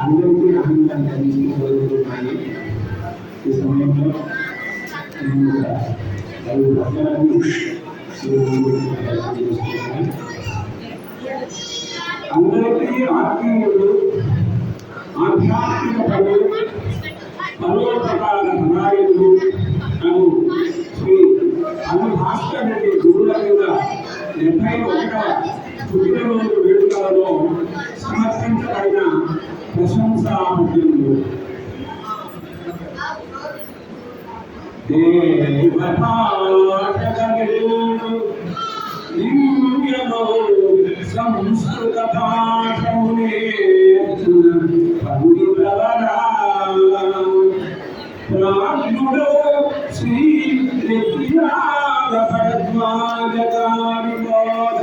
అందరికీ ఆనందం కలిగిస్తున్నాయి ఈ సమయంలో ఐదు పత్రాలను అందరికీ ఆత్మీయులు ప్రశంస ఆముద్యులు దేవతాటగలు నింద్యలో సంస్కృత భాషమునే పండితవరా ప్రాజ్ఞుడో శ్రీ నిత్యాద పద్మాగతారి బోధ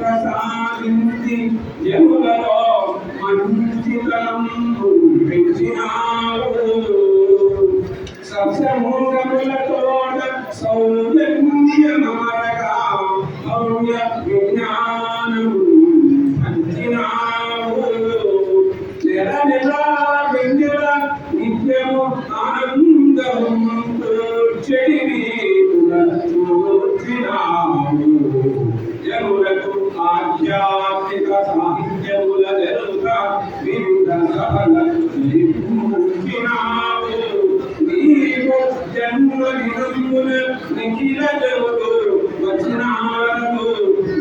ప్రసాదించి జనులలో మంచి కలం పెంచినా జన్మ నిజములు నిఖిల జగతు వచ్చిన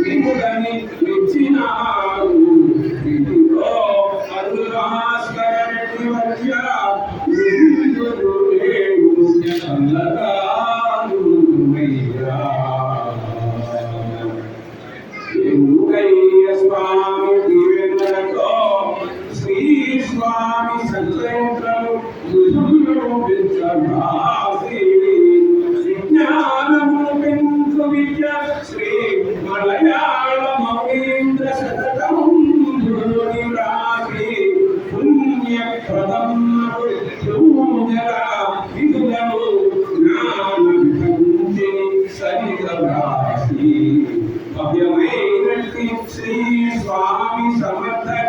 విములని ఇచ్చిన ఇదిగో అరుణాస్కరణి మధ్య స్వామి దివ్యంతో శ్రీ స్వామి సత్యంతో శ్రీ స్వామి సమర్థ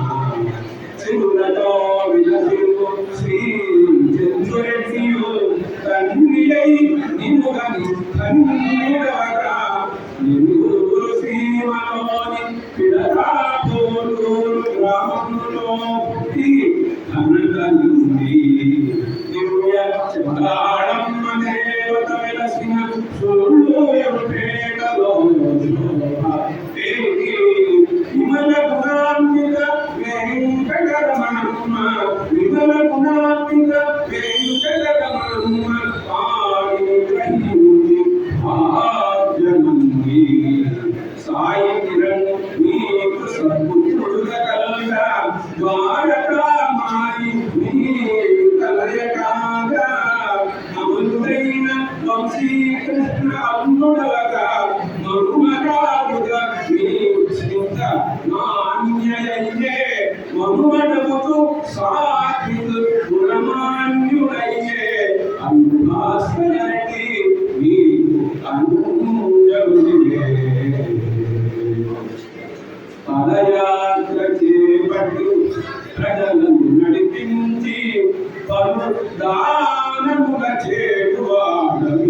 బరుదానమున చేరువాడమీవు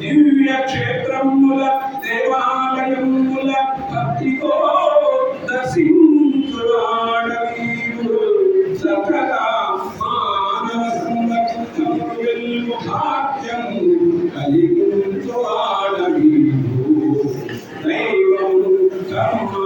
దివ్య క్షేత్రముల దేవాలయముల భక్తితో దశించువాడమీవు సకలా మానవ సంరక్షణము వెల్లు భాగ్యము కలిగించువాడమీవు దైవము కర్మ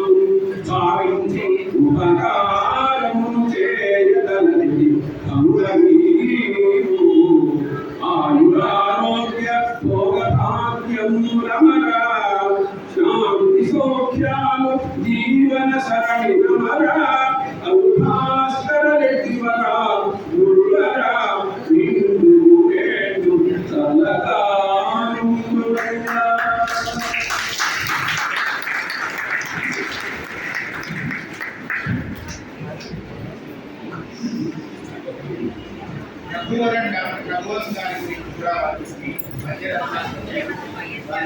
రఘువరన్ డాక్టర్ రఘువరన్ గారి గురించి కూడా వారికి మధ్యరత్నాలు